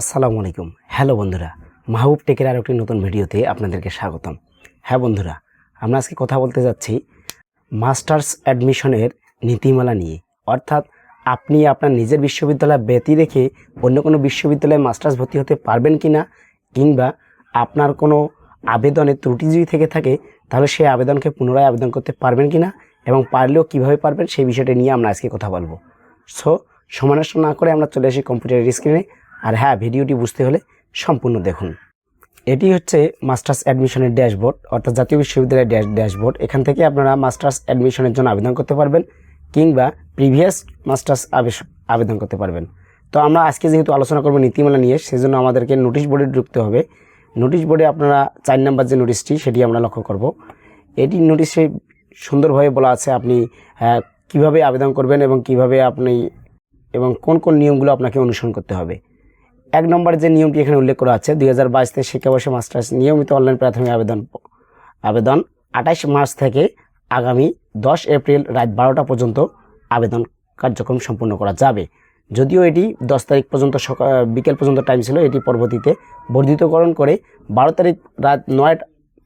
আসসালামু আলাইকুম। হ্যালো বন্ধুরা, মাহবুব টেকের আর একটি নতুন ভিডিওতে আপনাদেরকে স্বাগতম। হ্যাঁ বন্ধুরা, আমরা আজকে কথা বলতে যাচ্ছি মাস্টার্স অ্যাডমিশনের নীতিমালা নিয়ে। অর্থাৎ আপনি আপনার নিজের বিশ্ববিদ্যালয় ব্যতি রেখে অন্য কোনো বিশ্ববিদ্যালয়ে মাস্টার্স ভর্তি হতে পারবেন কি না কিংবা আপনার কোনো আবেদনে ত্রুটি যদি থেকে থাকে, তাহলে সেই আবেদনকে পুনরায় আবেদন করতে পারবেন কি না এবং পারলেও কীভাবে পারবেন, সেই বিষয়টা নিয়ে আমরা আজকে কথা বলব। সো সমানষ্ট না করে আমরা চলে আসি কম্পিউটারের স্ক্রিনে আর হ্যাঁ ভিডিওটি বুঝতে হলে সম্পূর্ণ দেখুন। এটি হচ্ছে মাস্টার্স অ্যাডমিশনের ড্যাশবোর্ড, অর্থাৎ জাতীয় বিশ্ববিদ্যালয়ের ড্যাশ ড্যাশবোর্ড। এখান থেকে আপনারা মাস্টার্স অ্যাডমিশনের জন্য আবেদন করতে পারবেন, কিংবা প্রিভিয়াস মাস্টার্স আবেদন করতে পারবেন। তো আমরা আজকে যেহেতু আলোচনা করব নীতিমালা নিয়ে, সেজন্য আমাদেরকে নোটিশ বোর্ডে ঢুকতে হবে। নোটিশ বোর্ডে আপনারা চার নাম্বার যে নোটিশটি, সেটি আমরা লক্ষ্য করব। এটি নোটিশে সুন্দরভাবে বলা আছে আপনি কীভাবে আবেদন করবেন এবং কীভাবে আপনি, এবং কোন কোন নিয়মগুলো আপনাকে অনুসরণ করতে হবে। এক নম্বরে যে নিয়মটি এখানে উল্লেখ করা আছে, দুই হাজার বাইশ থেকে শিক্ষাবর্ষে মাস্টার্স নিয়মিত অনলাইন প্রাথমিক আবেদন আবেদন আঠাশ মার্চ থেকে আগামী দশ এপ্রিল রাত বারোটা পর্যন্ত আবেদন কার্যক্রম সম্পূর্ণ করা যাবে। যদিও এটি দশ তারিখ পর্যন্ত সকাল বিকেল পর্যন্ত টাইম ছিল, এটি পরবর্তীতে বর্ধিতকরণ করে বারো তারিখ রাত নয়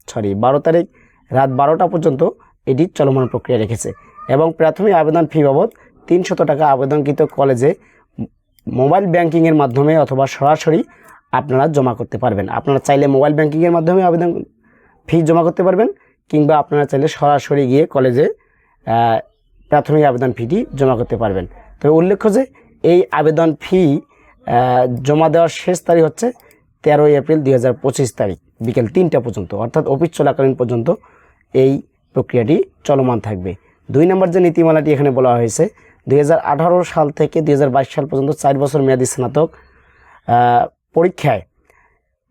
সরি বারো তারিখ রাত বারোটা পর্যন্ত এটি চলমান প্রক্রিয়া রেখেছে। এবং প্রাথমিক আবেদন ফি বাবদ তিনশত টাকা আবেদনকৃত কলেজে মোবাইল ব্যাংকিংয়ের মাধ্যমে অথবা সরাসরি আপনারা জমা করতে পারবেন। আপনারা চাইলে মোবাইল ব্যাংকিংয়ের মাধ্যমে আবেদন, ফি জমা করতে পারবেন কিংবা আপনারা চাইলে সরাসরি গিয়ে কলেজে প্রাথমিক আবেদন ফিটি জমা করতে পারবেন। তবে উল্লেখ্য যে এই আবেদন ফি জমা দেওয়ার শেষ তারিখ হচ্ছে তেরোই এপ্রিল দুই হাজার পঁচিশ তারিখ, বিকেল তিনটা পর্যন্ত। অর্থাৎ অফিস চলাকালীন পর্যন্ত এই প্রক্রিয়াটি চলমান থাকবে। দুই নম্বর যে নীতিমালাটি এখানে বলা হয়েছে দুই হাজার আঠারো সাল থেকে দুই হাজার বাইশ সাল পর্যন্ত চার বছর মেয়াদী স্নাতক পরীক্ষায়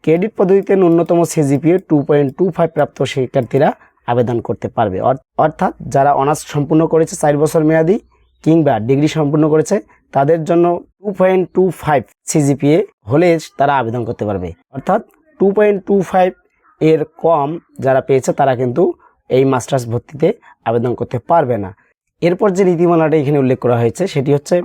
ক্রেডিট পদ্ধতিতে ন্যূনতম CGPA two point two five প্রাপ্ত শিক্ষার্থীরা আবেদন করতে পারবে। অর্থাৎ যারা অনার্স সম্পূর্ণ করেছে চার বছর মেয়াদি কিংবা ডিগ্রি সম্পূর্ণ করেছে, তাদের জন্য two point two five CGPA হলে তারা আবেদন করতে পারবে। অর্থাৎ টু পয়েন্ট টু ফাইভ এর কম যারা পেয়েছে তারা কিন্তু এই মাস্টার্স ভর্তিতে আবেদন করতে পারবে না। এরপর যে নীতিমালাটা এখানে উল্লেখ করা হয়েছে, সেটি হচ্ছে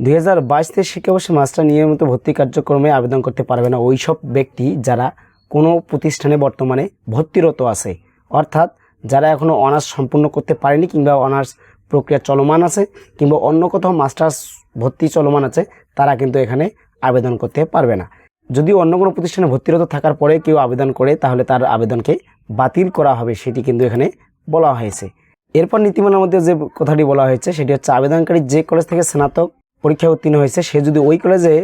দুই হাজার বাইশ থেকে শিক্ষাবর্ষে মাস্টার নিয়মিত ভর্তি কার্যক্রমে আবেদন করতে পারবে না ওই সব ব্যক্তি যারা কোনো প্রতিষ্ঠানে বর্তমানে ভর্তিরত আছে। অর্থাৎ যারা এখনও অনার্স সম্পূর্ণ করতে পারেনি কিংবা অনার্স প্রক্রিয়া চলমান আছে কিংবা অন্য কোথাও মাস্টার্স ভর্তি চলমান আছে, তারা কিন্তু এখানে আবেদন করতে পারবে না। যদি অন্য কোনো প্রতিষ্ঠানে ভর্তিরত থাকার পরে কেউ আবেদন করে, তাহলে তার আবেদনকে বাতিল করা হবে, সেটি কিন্তু এখানে বলা হয়েছে। এরপর নীতিমালার মধ্যে যে কথাটি বলা হয়েছে, সেটি হচ্ছে আবেদনকারী যে কলেজ থেকে স্নাতক পরীক্ষায় উত্তীর্ণ হয়েছে, সে যদি ওই কলেজে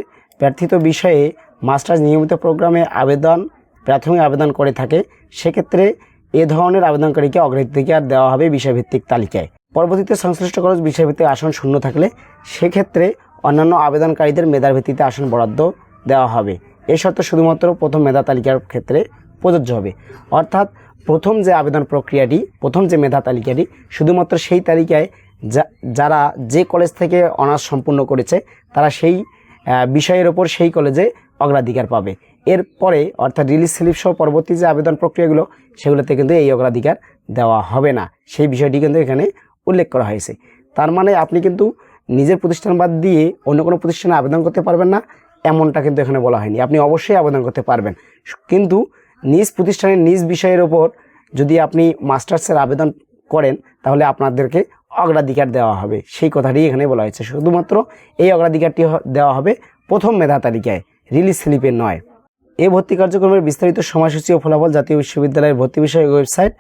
প্রার্থিত বিষয়ে মাস্টার্স নিয়মিত প্রোগ্রামে আবেদন, প্রাথমিক আবেদন করে থাকে, সেক্ষেত্রে এ ধরনের আবেদনকারীকে অগ্রাধিকার দেওয়া হবে বিষয়ভিত্তিক তালিকায়। পরবর্তীতে সংশ্লিষ্ট কলেজ বিষয়ভিত্তিক আসন শূন্য থাকলে সেক্ষেত্রে অন্যান্য আবেদনকারীদের মেধার ভিত্তিতে আসন বরাদ্দ দেওয়া হবে। এ শর্ত শুধুমাত্র প্রথম মেধা তালিকার ক্ষেত্রে প্রযোজ্য হবে। অর্থাৎ প্রথম যে আবেদন প্রক্রিয়াটি, প্রথম যে মেধা তালিকাটি, শুধুমাত্র সেই তালিকায় যারা যে কলেজ থেকে অনার্স সম্পূর্ণ করেছে, তারা সেই বিষয়ের ওপর সেই কলেজে অগ্রাধিকার পাবে। এরপরে অর্থাৎ রিলিজ স্লিপ সহ পরবর্তী যে আবেদন প্রক্রিয়াগুলো, সেগুলোতে কিন্তু এই অগ্রাধিকার দেওয়া হবে না। সেই বিষয়টি কিন্তু এখানে উল্লেখ করা হয়েছে। তার মানে আপনি কিন্তু নিজের প্রতিষ্ঠান বাদ দিয়ে অন্য কোনো প্রতিষ্ঠানে আবেদন করতে পারবেন না, এমনটা কিন্তু এখানে বলা হয়নি। আপনি অবশ্যই আবেদন করতে পারবেন। কিন্তু নিজ প্রতিষ্ঠানের নিজ বিষয়ের ওপর যদি আপনি মাস্টার্সের আবেদন করেন, তাহলে আপনাদেরকে অগ্রাধিকার দেওয়া হবে। সেই কথাটি এখানে বলা হয়েছে। শুধুমাত্র এই অগ্রাধিকারটি দেওয়া হবে প্রথম মেধা তালিকায়, রিলিজ স্লিপে নয়। এই ভর্তি কার্যক্রমের বিস্তারিত সময়সূচি ও ফলাফল জাতীয় বিশ্ববিদ্যালয়ের ভর্তি বিষয়ক ওয়েবসাইট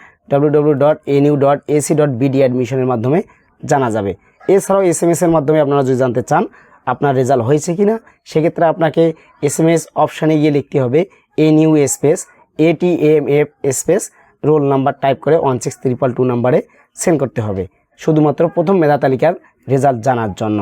বিডি অ্যাডমিশনের মাধ্যমে জানা যাবে। এছাড়াও এস এম এর মাধ্যমে আপনারা যদি জানতে চান আপনার রেজাল্ট হয়েছে কি না সেক্ষেত্রে আপনাকে এস এম এস অপশানে গিয়ে লিখতে হবে N U space ATM F space roll number type করে ওয়ান সিক্স ত্রিপল টু নাম্বারে সেন্ড করতে হবে। শুধুমাত্র প্রথম মেধা তালিকার রেজাল্ট জানার জন্য।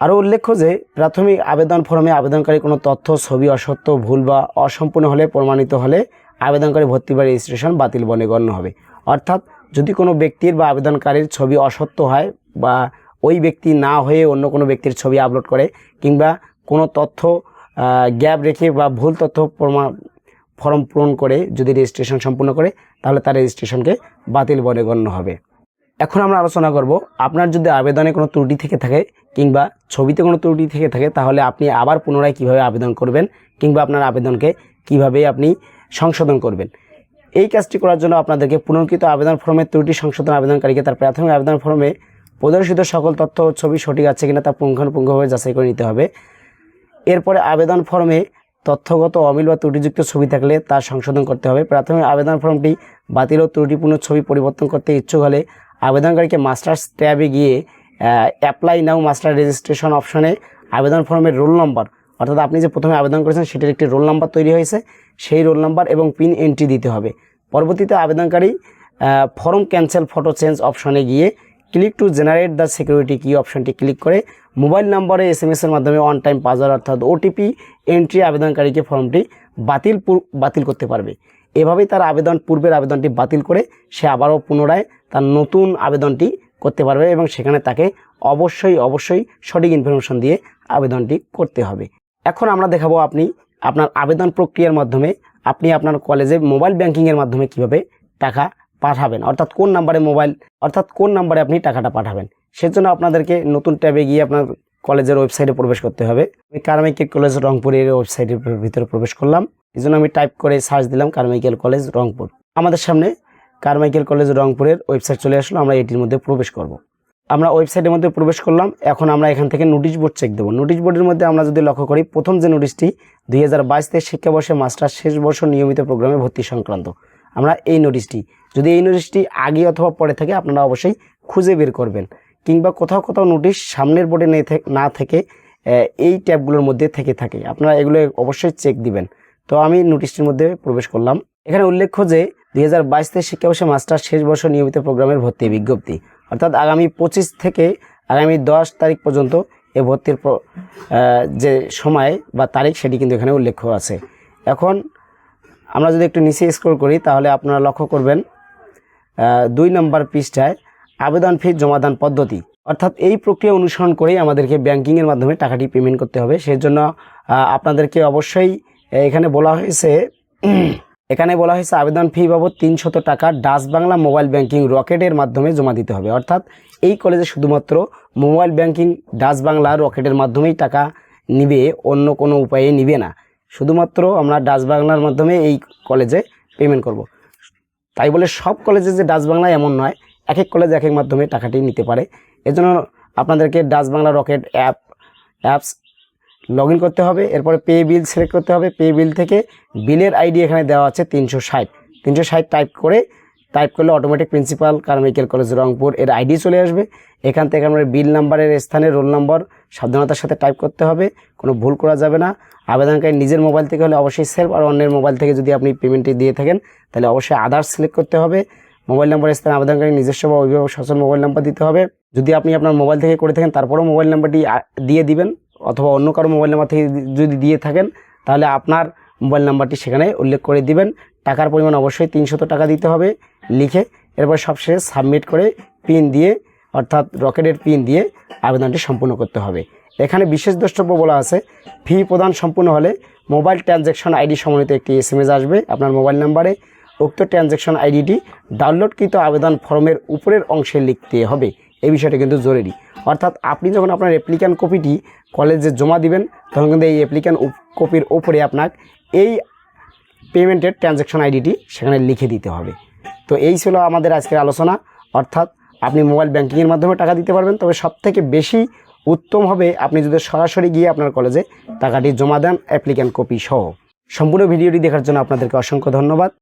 আরও উল্লেখ্য যে, প্রাথমিক আবেদন ফর্মে আবেদনকারী কোনো তথ্য, ছবি, অসত্য, ভুল বা অসম্পূর্ণ হলে, প্রমাণিত হলে আবেদনকারী ভর্তি বা রেজিস্ট্রেশন বাতিল বনে গণ্য হবে। অর্থাৎ যদি কোনো ব্যক্তির বা আবেদনকারীর ছবি অসত্য হয় বা ওই ব্যক্তি না হয়ে অন্য কোনো ব্যক্তির ছবি আপলোড করে কিংবা কোনো তথ্য গ্যাপ রেখে বা ভুল তথ্য প্রমাণ ফর্ম পূরণ করে যদি রেজিস্ট্রেশন সম্পূর্ণ করে, তাহলে তার রেজিস্ট্রেশনকে বাতিল বলে গণ্য হবে। এখন আমরা আলোচনা করব, আপনার যদি আবেদনে কোনো ত্রুটি থেকে থাকে কিংবা ছবিতে কোনো ত্রুটি থেকে থাকে, তাহলে আপনি আবার পুনরায় কীভাবে আবেদন করবেন কিংবা আপনার আবেদনকে কীভাবে আপনি সংশোধন করবেন। এই কাজটি করার জন্য আপনাদেরকে পুনর্কৃত আবেদন ফর্মের ত্রুটি সংশোধন আবেদনকারীকে তার প্রাথমিক আবেদন ফর্মে প্রদর্শিত সকল তথ্য ছবি সঠিক আছে কিনা তা পুঙ্খানুপুঙ্খভাবে যাচাই করে নিতে হবে। এরপরে আবেদন ফর্মে তথ্যগত অমিল বা ত্রুটিযুক্ত ছবি থাকলে তা সংশোধন করতে হবে। প্রাথমিক আবেদন ফর্মটি বাতিল ও ত্রুটিপূর্ণ ছবি পরিবর্তন করতে ইচ্ছুক হলে আবেদনকারীকে মাস্টার্স ট্যাবে গিয়ে অ্যাপ্লাই নাও মাস্টার রেজিস্ট্রেশন অপশনে আবেদন ফর্মের রোল নম্বর অর্থাৎ আপনি যে প্রথমে আবেদন করেছেন সেটির একটি রোল নাম্বার তৈরি হয়েছে, সেই রোল নাম্বার এবং পিন এন্ট্রি দিতে হবে। পরবর্তীতে আবেদনকারী ফর্ম ক্যান্সেল ফটো চেঞ্জ অপশনে গিয়ে click to generate the security key অপশনটি ক্লিক করে মোবাইল নম্বরে এস এম এসের মাধ্যমে অন টাইম পাসওয়ার্ড অর্থাৎ ওটিপি এন্ট্রি আবেদনকারীকে ফর্মটি বাতিল বাতিল করতে পারবে। এভাবেই তার আবেদন, পূর্বের আবেদনটি বাতিল করে সে আবারও পুনরায় তার নতুন আবেদনটি করতে পারবে এবং সেখানে তাকে অবশ্যই অবশ্যই সঠিক ইনফরমেশন দিয়ে আবেদনটি করতে হবে। এখন আমরা দেখাবো আপনি আপনার আবেদন প্রক্রিয়ার মাধ্যমে আপনি আপনার কলেজে মোবাইল ব্যাংকিংয়ের মাধ্যমে কীভাবে টাকা পাঠাবেন। অর্থাৎ কোন নাম্বারে মোবাইল, অর্থাৎ কোন নাম্বারে আপনি টাকাটা পাঠাবেন। সেজন্য আপনাদেরকে নতুন ট্যাবে গিয়ে আপনার কলেজের ওয়েবসাইটে প্রবেশ করতে হবে। আমি কারমাইকেল কলেজ রংপুরের ওয়েবসাইটের ভিতরে প্রবেশ করলাম। এই জন্য আমি টাইপ করে সার্চ দিলাম কারমাইকেল কলেজ রংপুর। আমাদের সামনে কারমাইকেল কলেজ রংপুরের ওয়েবসাইট চলে আসলো। আমরা এটির মধ্যে প্রবেশ করব। আমরা ওয়েবসাইটের মধ্যে প্রবেশ করলাম। এখন আমরা এখান থেকে নোটিশ বোর্ড চেক দেবো। নোটিশ বোর্ডের মধ্যে আমরা যদি লক্ষ্য করি, প্রথম যে নোটিশটি দুই হাজার বাইশ থেকে শিক্ষাবর্ষে মাস্টার শেষ বর্ষ নিয়মিত প্রোগ্রামে ভর্তি সংক্রান্ত। আমরা এই নোটিশটি যদি এই নোটিশটি আগে অথবা পরে থাকে, আপনারা অবশ্যই খুঁজে বের করবেন। কিংবা কোথাও কোথাও নোটিশ সামনের বোর্ডে না থেকে এই ট্যাবগুলোর মধ্যে থেকে থাকে। আপনারা এগুলো অবশ্যই চেক দিবেন। তো আমি নোটিশটির মধ্যে প্রবেশ করলাম। এখানে উল্লেখ্য যে, দুই হাজার বাইশ থেকে শিক্ষাবর্ষে মাস্টার শেষ বর্ষ নিয়মিত প্রোগ্রামের ভর্তি বিজ্ঞপ্তি। অর্থাৎ আগামী পঁচিশ থেকে আগামী দশ তারিখ পর্যন্ত এ ভর্তির যে সময় বা তারিখ, সেটি কিন্তু এখানে উল্লেখ্য আছে। এখন আমরা যদি একটু নিচে স্ক্রল করি, তাহলে আপনারা লক্ষ্য করবেন দুই নম্বর পৃষ্ঠায় আবেদন ফি জমাদান পদ্ধতি। অর্থাৎ এই প্রক্রিয়া অনুসরণ করেই আমাদেরকে ব্যাংকিংয়ের মাধ্যমে টাকাটি পেমেন্ট করতে হবে। সেই জন্য আপনাদেরকে অবশ্যই এখানে বলা হয়েছে, এখানে বলা হয়েছে আবেদন ফি বাবদ তিনশত টাকা ডাচ বাংলা মোবাইল ব্যাংকিং রকেটের মাধ্যমে জমা দিতে হবে। অর্থাৎ এই কলেজে শুধুমাত্র মোবাইল ব্যাংকিং ডাচ বাংলা রকেটের মাধ্যমেই টাকা নিবে, অন্য কোনো উপায়ে নিবে না। শুধুমাত্র আমরা ডাচ বাংলার মাধ্যমে এই কলেজে পেমেন্ট করব। তাই বলে সব কলেজে যে ডাচ বাংলা এমন নয় এক এক কলেজ এক এক মাধ্যমে টাকাটি নিতে পারে। এজন্য আপনাদেরকে Dutch Bangla Rocket app apps log in করতে হবে, এরপরে পে বিল সিলেক্ট করতে হবে। পে বিল থেকে বিলের আইডি এখানে দেওয়া আছে তিনশো ষাট। তিনশো ষাট টাইপ করে টাইপ করলে automatic principal Carmichael college Rangpur, এর আইডি চলে আসবে। এখান থেকে আমরা বিল নাম্বারের স্থানে রোল নম্বর সাবধানতার সাথে টাইপ করতে হবে, কোনো ভুল করা যাবে না। আবেদনকারী নিজের মোবাইল থেকে হলে অবশ্যই সেলফ আর অন্যের মোবাইল থেকে যদি আপনি পেমেন্টটি দিয়ে থাকেন, তাহলে অবশ্যই আদার্স সিলেক্ট করতে হবে। মোবাইল নাম্বারের স্থানে আবেদনকারী নিজস্ব বা অভিভাবক সচল মোবাইল নাম্বার দিতে হবে। যদি আপনি আপনার মোবাইল থেকে করে থাকেন, তারপরেও মোবাইল নাম্বারটি দিয়ে দিবেন, অথবা অন্য কারও মোবাইল নাম্বার থেকে যদি দিয়ে থাকেন, তাহলে আপনার মোবাইল নাম্বারটি সেখানে উল্লেখ করে দিবেন। টাকার পরিমাণ অবশ্যই তিনশত টাকা দিতে হবে। লিখে এরপর সবশেষে সাবমিট করে পিন দিয়ে, অর্থাৎ রকেটের পিন দিয়ে আবেদনটি সম্পূর্ণ করতে হবে। এখানে বিশেষ দ্রষ্টব্য বলা আছে ফি প্রদান সম্পূর্ণ হলে মোবাইল ট্রানজ্যাকশন আইডি সমন্বিত একটি এস এম এস আসবে আপনার মোবাইল নাম্বারে উক্ত ট্রানজ্যাকশন আইডিটি ডাউনলোডকৃত আবেদন ফর্মের উপরের অংশে লিখতে হবে। এই বিষয়টা কিন্তু জরুরি। অর্থাৎ আপনি যখন আপনার অ্যাপ্লিক্যান্ট কপিটি কলেজে জমা দিবেন, তখন কিন্তু এই অ্যাপ্লিক্যান্ট কপির ওপরে আপনার এই পেমেন্টের ট্রানজ্যাকশন আইডিটি সেখানে লিখে দিতে হবে। তো এই ছিল আমাদের আজকের আলোচনা। অর্থাৎ আপনি মোবাইল ব্যাংকিংয়ের মাধ্যমে টাকা দিতে পারবেন, তবে সবথেকে বেশি উত্তম হবে আপনি যদি সরাসরি গিয়ে আপনার কলেজে টাকাটি জমা দেন অ্যাপ্লিক্যান্ট কপি সহ। সম্পূর্ণ ভিডিওটি দেখার জন্য আপনাদেরকে অসংখ্য ধন্যবাদ।